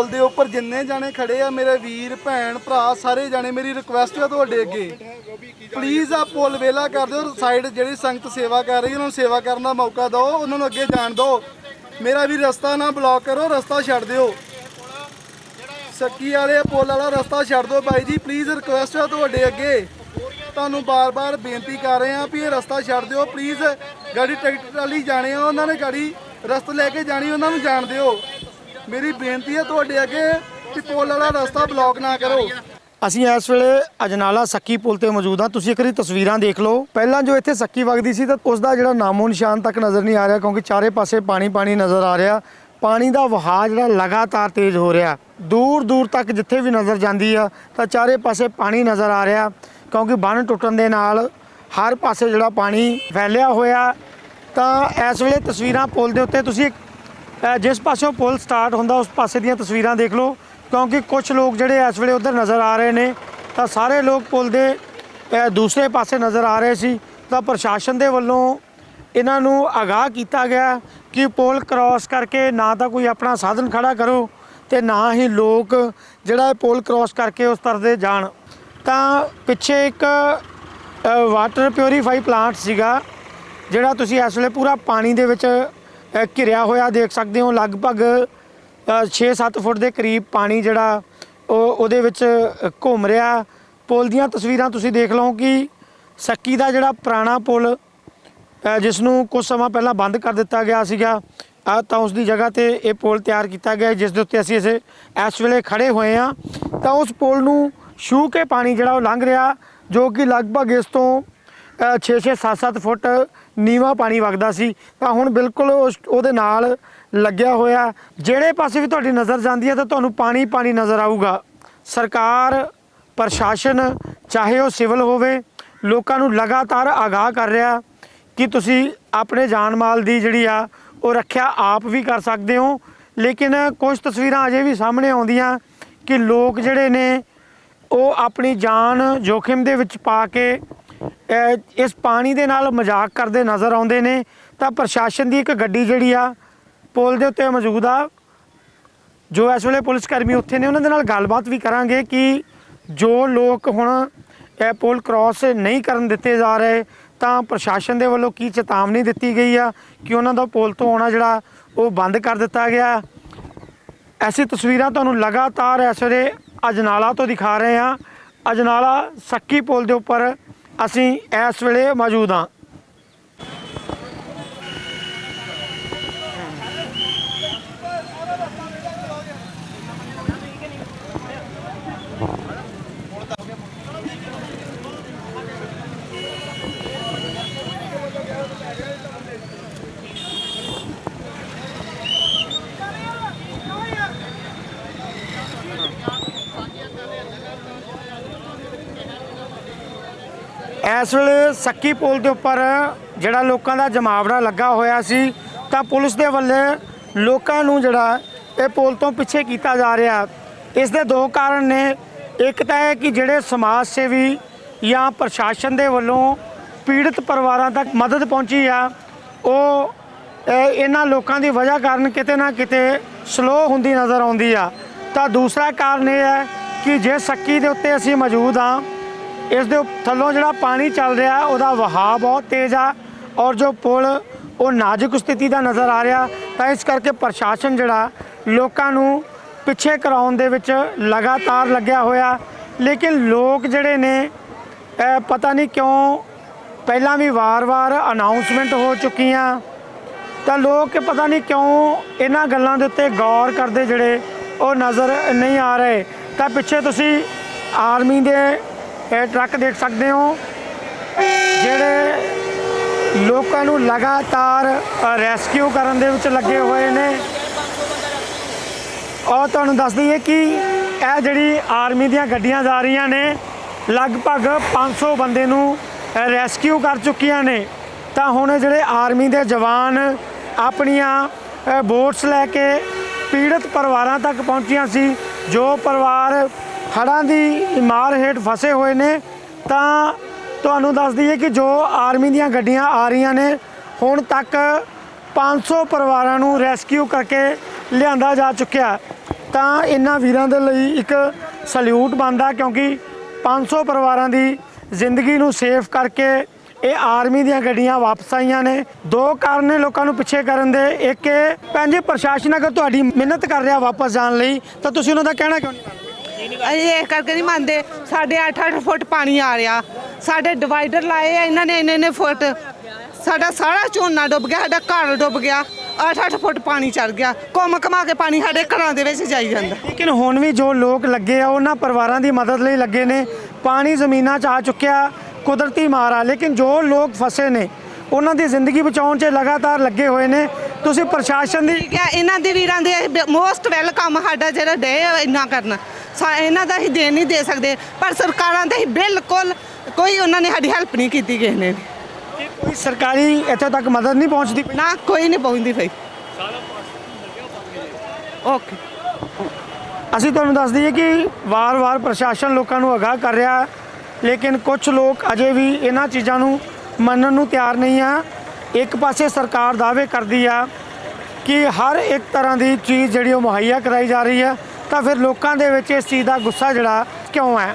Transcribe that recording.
ਪੁਲ ਦੇ ਉੱਪਰ ਜਿੰਨੇ ਜਾਣੇ ਖੜੇ ਆ, ਮੇਰੇ ਵੀਰ, ਭੈਣ, ਭਰਾ, ਸਾਰੇ ਜਾਣੇ, ਮੇਰੀ ਰਿਕੁਐਸਟ ਆ ਤੁਹਾਡੇ ਅੱਗੇ। ਪਲੀਜ਼ ਆ ਪੁਲ ਵੇਲਾ ਕਰ ਦਿਓ ਸਾਈਡ ਜਿਹੜੀ ਸੰਗਤ ਸੇਵਾ ਕਰ ਰਹੀ, ਉਹਨਾਂ ਨੂੰ ਸੇਵਾ ਕਰਨ ਦਾ ਮੌਕਾ ਦਿਓ, ਉਹਨਾਂ ਨੂੰ ਅੱਗੇ ਜਾਣ ਦਿਓ। ਮੇਰਾ ਵੀ ਰਸਤਾ ਨਾ ਬਲੌਕ ਕਰੋ, ਰਸਤਾ ਛੱਡ ਦਿਓ। ਸੱਕੀ ਵਾਲੇ ਪੁਲ ਵਾਲਾ ਰਸਤਾ ਛੱਡ ਦਿਓ ਬਾਈ ਜੀ ਪਲੀਜ਼ ਰਿਕੁਐਸਟ ਆ ਤੁਹਾਡੇ ਅੱਗੇ। ਤੁਹਾਨੂੰ ਬਾਰ-ਬਾਰ ਬੇਨਤੀ ਕਰ ਰਹੇ ਹਾਂ ਵੀ ਇਹ ਰਸਤਾ ਛੱਡ ਦਿਓ ਪਲੀਜ਼ ਗਾੜੀ ਟਿਕਟ ਵਾਲੀ ਜਾਣੇ ਆ, ਉਹਨਾਂ ਨੇ ਗਾੜੀ ਰਸਤਾ ਲੈ ਕੇ ਜਾਣੀ, ਉਹਨਾਂ ਨੂੰ ਜਾਣ ਦਿਓ। ਮੇਰੀ ਬੇਨਤੀ ਹੈ ਤੁਹਾਡੇ ਅੱਗੇ ਕਿ ਪੁਲ ਵਾਲਾ ਰਸਤਾ ਬਲੌਕ ਨਾ ਕਰੋ। ਅਸੀਂ ਇਸ ਵੇਲੇ ਅਜਨਾਲਾ ਸੱਕੀ ਪੁਲ ਤੇ ਮੌਜੂਦ ਹਾਂ। ਤੁਸੀਂ ਇੱਕ ਵਾਰੀ ਤਸਵੀਰਾਂ ਦੇਖ ਲਓ। ਪਹਿਲਾਂ ਜੋ ਇੱਥੇ ਸੱਕੀ ਵਗਦੀ ਸੀ ਤਾਂ ਉਸ ਦਾ ਜਿਹੜਾ ਨਾਮੋ ਨਿਸ਼ਾਨ ਤੱਕ ਨਜ਼ਰ ਨਹੀਂ ਆ ਰਿਹਾ ਕਿਉਂਕਿ ਚਾਰੇ ਪਾਸੇ ਪਾਣੀ ਪਾਣੀ ਨਜ਼ਰ ਆ ਰਿਹਾ। ਪਾਣੀ ਦਾ ਵਹਾਅ ਜਿਹੜਾ ਲਗਾਤਾਰ ਤੇਜ਼ ਹੋ ਰਿਹਾ। ਦੂਰ ਦੂਰ ਤੱਕ ਜਿੱਥੇ ਵੀ ਨਜ਼ਰ ਜਾਂਦੀ ਆ ਤਾਂ ਚਾਰੇ ਪਾਸੇ ਪਾਣੀ ਨਜ਼ਰ ਆ ਰਿਹਾ ਕਿਉਂਕਿ ਬੰਨ ਟੁੱਟਣ ਦੇ ਨਾਲ ਹਰ ਪਾਸੇ ਜਿਹੜਾ ਪਾਣੀ ਫੈਲਿਆ ਹੋਇਆ। ਤਾਂ ਇਸ ਵੇਲੇ ਤਸਵੀਰਾਂ ਪੁਲ ਦੇ ਉੱਤੇ। ਤੁਸੀਂ ਅ, ਜਿਸ ਪਾਸਿਓਂ ਪੁਲ ਸਟਾਰਟ ਹੁੰਦਾ, ਉਸ ਪਾਸੇ ਦੀਆਂ ਤਸਵੀਰਾਂ ਦੇਖ ਲਓ, ਕਿਉਂਕਿ ਕੁਝ ਲੋਕ ਜਿਹੜੇ ਇਸ ਵੇਲੇ ਉਧਰ ਨਜ਼ਰ ਆ ਰਹੇ ਨੇ, ਤਾਂ ਸਾਰੇ ਲੋਕ ਪੁਲ ਦੇ ਦੂਸਰੇ ਪਾਸੇ ਨਜ਼ਰ ਆ ਰਹੇ ਸੀ। ਤਾਂ ਪ੍ਰਸ਼ਾਸਨ ਦੇ ਵੱਲੋਂ ਇਹਨਾਂ ਨੂੰ ਆਗਾਹ ਕੀਤਾ ਗਿਆ ਕਿ ਪੁਲ ਕ੍ਰਾਸ ਕਰਕੇ ਨਾ ਤਾਂ ਕੋਈ ਆਪਣਾ ਸਾਧਨ ਖੜਾ ਕਰੋ ਤੇ ਨਾ ਹੀ ਲੋਕ ਜਿਹੜਾ ਪੁਲ ਕ੍ਰਾਸ ਕਰਕੇ ਉਸ ਤਰਦੇ ਜਾਣ। ਤਾਂ ਪਿੱਛੇ ਇੱਕ ਵਾਟਰ ਪਿਉਰੀਫਾਈ ਪਲਾਂਟ ਸੀਗਾ, ਜਿਹੜਾ ਤੁਸੀਂ ਇਸ ਵੇਲੇ ਪੂਰਾ ਪਾਣੀ ਦੇ ਵਿੱਚ ਘਿਰਿਆ ਹੋਇਆ ਦੇਖ ਸਕਦੇ ਹੋ, ਲਗਭਗ 6-7 ਫੁੱਟ ਦੇ ਕਰੀਬ ਪਾਣੀ ਜਿਹੜਾ ਉਹ ਉਹਦੇ ਵਿੱਚ ਘੁੰਮ ਰਿਹਾ। ਪੁਲ ਦੀਆਂ ਤਸਵੀਰਾਂ ਤੁਸੀਂ ਦੇਖ ਲਓ ਕਿ ਸੱਕੀ ਦਾ ਜਿਹੜਾ ਪੁਰਾਣਾ ਪੁਲ ਜਿਸ ਨੂੰ ਕੁਝ ਸਮਾਂ ਪਹਿਲਾਂ ਬੰਦ ਕਰ ਦਿੱਤਾ ਗਿਆ ਸੀਗਾ ਤਾਂ ਉਸ ਦੀ ਜਗ੍ਹਾ ਤੇ ਇਹ ਪੁਲ ਤਿਆਰ ਕੀਤਾ ਗਿਆ ਜਿਸ ਦੇ ਉੱਤੇ ਅਸੀਂ ਇਸੇ, ਇਸ ਵੇਲੇ ਖੜੇ ਹੋਏ ਆ ਤਾਂ ਉਸ ਪੁਲ ਨੂੰ ਛੂਹ ਕੇ ਪਾਣੀ ਜਿਹੜਾ ਉਹ ਲੰਘ ਰਿਹਾ, ਜੋ ਕਿ ਲਗਭਗ ਇਸ ਤੋਂ 6-6 7-7 ਫੁੱਟ ਨੀਵਾ ਪਾਣੀ ਵਗਦਾ ਸੀ, ਤਾਂ ਹੁਣ ਬਿਲਕੁਲ ਉਸ- ਉਹਦੇ ਨਾਲ ਲੱਗਿਆ ਹੋਇਆ। ਜਿਹੜੇ ਪਾਸੇ ਵੀ ਤੁਹਾਡੀ ਨਜ਼ਰ ਜਾਂਦੀ ਹੈ, ਤਾਂ ਤੁਹਾਨੂੰ ਪਾਣੀ ਪਾਣੀ ਨਜ਼ਰ ਆਊਗਾ। ਸਰਕਾਰ, ਪ੍ਰਸ਼ਾਸਨ, ਚਾਹੇ ਉਹ ਸਿਵਲ ਹੋਵੇ, ਲੋਕਾਂ ਨੂੰ ਲਗਾਤਾਰ ਆਗਾਹ ਕਰ ਰਿਹਾ ਕਿ ਤੁਸੀਂ ਆਪਣੇ ਜਾਨ ਮਾਲ ਦੀ ਜਿਹੜੀ ਆ, ਉਹ ਰੱਖਿਆ ਆਪ ਵੀ ਕਰ ਸਕਦੇ ਹੋ। ਲੇਕਿਨ ਕੁਝ ਤਸਵੀਰਾਂ ਅਜੇ ਵੀ ਸਾਹਮਣੇ ਆਉਂਦੀਆਂ ਕਿ ਲੋਕ ਜਿਹੜੇ ਨੇ, ਉਹ ਆਪਣੀ ਜਾਨ ਜੋਖਿਮ ਦੇ ਵਿੱਚ ਪਾ ਕੇ ਇਸ ਪਾਣੀ ਦੇ ਨਾਲ ਮਜ਼ਾਕ ਕਰਦੇ ਨਜ਼ਰ ਆਉਂਦੇ ਨੇ। ਤਾਂ ਪ੍ਰਸ਼ਾਸਨ ਦੀ ਇੱਕ ਗੱਡੀ ਜਿਹੜੀ ਆ, ਪੁਲ ਦੇ ਉੱਤੇ ਮੌਜੂਦ ਆ। ਜੋ ਇਸ ਵੇਲੇ ਪੁਲਿਸ ਕਰਮੀ ਉੱਥੇ ਨੇ, ਉਹਨਾਂ ਦੇ ਨਾਲ ਗੱਲਬਾਤ ਵੀ ਕਰਾਂਗੇ ਕਿ ਜੋ ਲੋਕ ਹੁਣ ਇਹ ਪੁਲ ਕ੍ਰਾਸ ਨਹੀਂ ਕਰਨ ਦਿੱਤੇ ਜਾ ਰਹੇ, ਤਾਂ ਪ੍ਰਸ਼ਾਸਨ ਦੇ ਵੱਲੋਂ ਕੀ ਚੇਤਾਵਨੀ ਦਿੱਤੀ ਗਈ ਆ ਕਿ ਉਹਨਾਂ ਦਾ ਪੁਲ ਤੋਂ ਆਉਣਾ ਜਿਹੜਾ, ਉਹ ਬੰਦ ਕਰ ਦਿੱਤਾ ਗਿਆ। ਐਸੀ ਤਸਵੀਰਾਂ ਤੁਹਾਨੂੰ ਲਗਾਤਾਰ ਇਸ ਵੇਲੇ ਅਜਨਾਲਾ ਤੋਂ ਦਿਖਾ ਰਹੇ ਹਾਂ। ਅਜਨਾਲਾ ਸੱਕੀ ਪੁਲ ਦੇ ਉੱਪਰ ਅਸੀਂ ਇਸ ਵੇਲੇ ਮੌਜੂਦ ਹਾਂ। ਇਸ ਵੇਲੇ ਸੱਕੀ ਪੁਲ ਦੇ ਉੱਪਰ ਜਿਹੜਾ ਲੋਕਾਂ ਦਾ ਜਮਾਵੜਾ ਲੱਗਾ ਹੋਇਆ ਸੀ, ਤਾਂ ਪੁਲਿਸ ਦੇ ਵੱਲੋਂ ਲੋਕਾਂ ਨੂੰ ਜਿਹੜਾ ਇਹ ਪੁਲ ਤੋਂ ਪਿੱਛੇ ਕੀਤਾ ਜਾ ਰਿਹਾ। ਇਸ ਦੇ ਦੋ ਕਾਰਨ ਨੇ। ਇੱਕ ਤਾਂ ਹੈ ਕਿ ਜਿਹੜੇ ਸਮਾਜ ਸੇਵੀ ਜਾਂ ਪ੍ਰਸ਼ਾਸਨ ਦੇ ਵੱਲੋਂ ਪੀੜਤ ਪਰਿਵਾਰਾਂ ਤੱਕ ਮਦਦ ਪਹੁੰਚੀ ਆ, ਉਹ ਇਹਨਾਂ ਲੋਕਾਂ ਦੀ ਵਜ੍ਹਾ ਕਾਰਨ ਕਿਤੇ ਨਾ ਕਿਤੇ ਸਲੋ ਹੁੰਦੀ ਨਜ਼ਰ ਆਉਂਦੀ ਆ। ਤਾਂ ਦੂਸਰਾ ਕਾਰਨ ਇਹ ਹੈ ਕਿ ਜੇ ਸੱਕੀ ਦੇ ਉੱਤੇ ਅਸੀਂ ਮੌਜੂਦ ਆ ਇਸ ਦੇ ਥੱਲੋਂ ਜਿਹੜਾ ਪਾਣੀ ਚੱਲ ਰਿਹਾ, ਉਹਦਾ ਵਹਾਅ ਬਹੁਤ ਤੇਜ਼ ਆ ਔਰ ਜੋ ਪੁਲ, ਉਹ ਨਾਜ਼ੁਕ ਸਥਿਤੀ ਦਾ ਨਜ਼ਰ ਆ ਰਿਹਾ। ਤਾਂ ਇਸ ਕਰਕੇ ਪ੍ਰਸ਼ਾਸਨ ਜਿਹੜਾ, ਲੋਕਾਂ ਨੂੰ ਪਿੱਛੇ ਕਰਾਉਣ ਦੇ ਵਿੱਚ ਲਗਾਤਾਰ ਲੱਗਿਆ ਹੋਇਆ। ਲੇਕਿਨ ਲੋਕ ਜਿਹੜੇ ਨੇ ਪਤਾ ਨਹੀਂ ਕਿਉਂ ਪਹਿਲਾਂ ਵੀ ਵਾਰ-ਵਾਰ ਅਨਾਉਂਸਮੈਂਟ ਹੋ ਚੁੱਕੀਆਂ। ਤਾਂ ਲੋਕ ਪਤਾ ਨਹੀਂ ਕਿਉਂ ਇਹਨਾਂ ਗੱਲਾਂ ਦੇ ਉੱਤੇ ਗੌਰ ਕਰਦੇ ਜਿਹੜੇ ਉਹ ਨਜ਼ਰ ਨਹੀਂ ਆ ਰਹੇ। ਤਾਂ ਪਿੱਛੇ ਤੁਸੀਂ ਆਰਮੀ ਦੇ ਇਹ ਟਰੱਕ ਦੇਖ ਸਕਦੇ ਹੋ, ਜਿਹੜੇ ਲੋਕਾਂ ਨੂੰ ਲਗਾਤਾਰ ਰੈਸਕਿਊ ਕਰਨ ਦੇ ਵਿੱਚ ਲੱਗੇ ਹੋਏ ਨੇ। ਔਰ ਤੁਹਾਨੂੰ ਦੱਸ ਦਈਏ ਕਿ ਇਹ ਜਿਹੜੀ ਆਰਮੀ ਦੀਆਂ ਗੱਡੀਆਂ ਜਾ ਰਹੀਆਂ ਨੇ, ਲਗਭਗ 500 ਬੰਦੇ ਨੂੰ ਰੈਸਕਿਊ ਕਰ ਚੁੱਕੀਆਂ ਨੇ। ਤਾਂ ਹੁਣ ਜਿਹੜੇ ਆਰਮੀ ਦੇ ਜਵਾਨ ਆਪਣੀਆਂ ਬੋਟਸ ਲੈ ਕੇ ਪੀੜਤ ਪਰਿਵਾਰਾਂ ਤੱਕ ਪਹੁੰਚੀਆਂ ਸੀ, ਜੋ ਪਰਿਵਾਰ ਹੜ੍ਹਾਂ ਦੀ ਮਾਰ ਹੇਠ ਫਸੇ ਹੋਏ ਨੇ, ਤਾਂ ਤੁਹਾਨੂੰ ਦੱਸ ਦਈਏ ਕਿ ਜੋ ਆਰਮੀ ਦੀਆਂ ਗੱਡੀਆਂ ਆ ਰਹੀਆਂ ਨੇ, ਹੁਣ ਤੱਕ 500 ਪਰਿਵਾਰਾਂ ਨੂੰ ਰੈਸਕਿਊ ਕਰਕੇ ਲਿਆਂਦਾ ਜਾ ਚੁੱਕਿਆ। ਤਾਂ ਇਹਨਾਂ ਵੀਰਾਂ ਦੇ ਲਈ ਇੱਕ ਸਲੂਟ ਬਣਦਾ, ਕਿਉਂਕਿ 500 ਪਰਿਵਾਰਾਂ ਦੀ ਜ਼ਿੰਦਗੀ ਨੂੰ ਸੇਫ ਕਰਕੇ ਇਹ ਆਰਮੀ ਦੀਆਂ ਗੱਡੀਆਂ ਵਾਪਸ ਆਈਆਂ ਨੇ। ਦੋ ਕਾਰਨ ਨੇ ਲੋਕਾਂ ਨੂੰ ਪਿੱਛੇ ਕਰਨ ਦੇ। ਇੱਕ ਇਹ, ਭੈਣ ਜੀ, ਪ੍ਰਸ਼ਾਸਨ ਅਗਰ ਤੁਹਾਡੀ ਮਿਹਨਤ ਕਰ ਰਿਹਾ ਵਾਪਸ ਜਾਣ ਲਈ, ਤਾਂ ਤੁਸੀਂ ਉਹਨਾਂ ਦਾ ਕਹਿਣਾ ਕਿਉਂ ਨਹੀਂ ਮੰਨਦੇ ਅਸੀਂ ਇਹ ਕਰਕੇ ਨਹੀਂ ਮੰਨਦੇ। ਸਾਡੇ 8-8 ਫੁੱਟ ਪਾਣੀ ਆ ਰਿਹਾ। ਸਾਡੇ ਡਿਵਾਈਡਰ ਲਾਏ ਆ ਇਹਨਾਂ ਨੇ ਇੰਨੇ ਇੰਨੇ ਫੁੱਟ। ਸਾਡਾ ਸਾਰਾ ਝੋਨਾ ਡੁੱਬ ਗਿਆ ਸਾਡਾ ਘਰ ਡੁੱਬ ਗਿਆ। 8-8 ਫੁੱਟ ਪਾਣੀ ਚੜ ਗਿਆ। ਘੁੰਮ ਘਮਾ ਕੇ ਪਾਣੀ ਸਾਡੇ ਘਰਾਂ ਦੇ ਵਿੱਚ ਜਾਈ ਜਾਂਦਾ। ਲੇਕਿਨ ਹੁਣ ਵੀ ਜੋ ਲੋਕ ਲੱਗੇ ਆ ਉਹਨਾਂ ਪਰਿਵਾਰਾਂ ਦੀ ਮਦਦ ਲਈ ਲੱਗੇ ਨੇ। ਪਾਣੀ ਜ਼ਮੀਨਾਂ 'ਚ ਆ ਚੁੱਕਿਆ ਕੁਦਰਤੀ ਮਾਰ ਆ। ਲੇਕਿਨ ਜੋ ਲੋਕ ਫਸੇ ਨੇ ਉਹਨਾਂ ਦੀ ਜ਼ਿੰਦਗੀ ਬਚਾਉਣ 'ਚ ਲਗਾਤਾਰ ਲੱਗੇ ਹੋਏ ਨੇ। ਤੁਸੀਂ ਪ੍ਰਸ਼ਾਸਨ ਦੀ ਠੀਕ ਹੈ ਇਹਨਾਂ ਦੇ ਵੀਰਾਂ ਦੇ ਮੋਸਟ ਵੈਲਕਮ ਸਾਡਾ ਜਿਹੜਾ ਡੇ ਇੰਨਾ ਕਰਨਾ। ਸਾ ਇਹਨਾਂ ਦਾ ਹੀ ਦੇ ਨਹੀਂ ਦੇ ਸਕਦੇ ਪਰ ਸਰਕਾਰਾਂ ਦਾ ਹੀ ਬਿਲਕੁਲ ਕੋਈ ਉਹਨਾਂ ਨੇ ਸਾਡੀ ਹੈਲਪ ਨਹੀਂ ਕੀਤੀ ਕਿਸੇ ਨੇ। ਵੀ। ਕੋਈ ਸਰਕਾਰੀ ਇੱਥੇ ਤੱਕ ਮਦਦ ਨਹੀਂ ਪਹੁੰਚਦੀ ਪਈ? ਨਾ ਕੋਈ ਨਹੀਂ ਪਹੁੰਚਦੀ ਪਈ। ਓਕੇ। ਅਸੀਂ ਤੁਹਾਨੂੰ ਦੱਸ ਦਈਏ ਕਿ ਵਾਰ-ਵਾਰ ਪ੍ਰਸ਼ਾਸਨ ਲੋਕਾਂ ਨੂੰ ਅਗਾਹ ਕਰ ਰਿਹਾ ਲੇਕਿਨ ਕੁਝ ਲੋਕ ਅਜੇ ਵੀ ਇਹਨਾਂ ਚੀਜ਼ਾਂ ਨੂੰ ਮੰਨਣ ਨੂੰ ਤਿਆਰ ਨਹੀਂ ਆ। ਇੱਕ ਪਾਸੇ ਸਰਕਾਰ ਦਾਅਵੇ ਕਰਦੀ ਆ ਕਿ ਹਰ ਇੱਕ ਤਰ੍ਹਾਂ ਦੀ ਚੀਜ਼ ਜਿਹੜੀ ਉਹ ਮੁਹੱਈਆ ਕਰਾਈ ਜਾ ਰਹੀ ਹੈ ਤਾਂ ਫਿਰ ਲੋਕਾਂ ਦੇ ਵਿੱਚ ਇਸ ਚੀਜ਼ ਦਾ ਗੁੱਸਾ ਜਿਹੜਾ ਕਿਉਂ ਹੈ?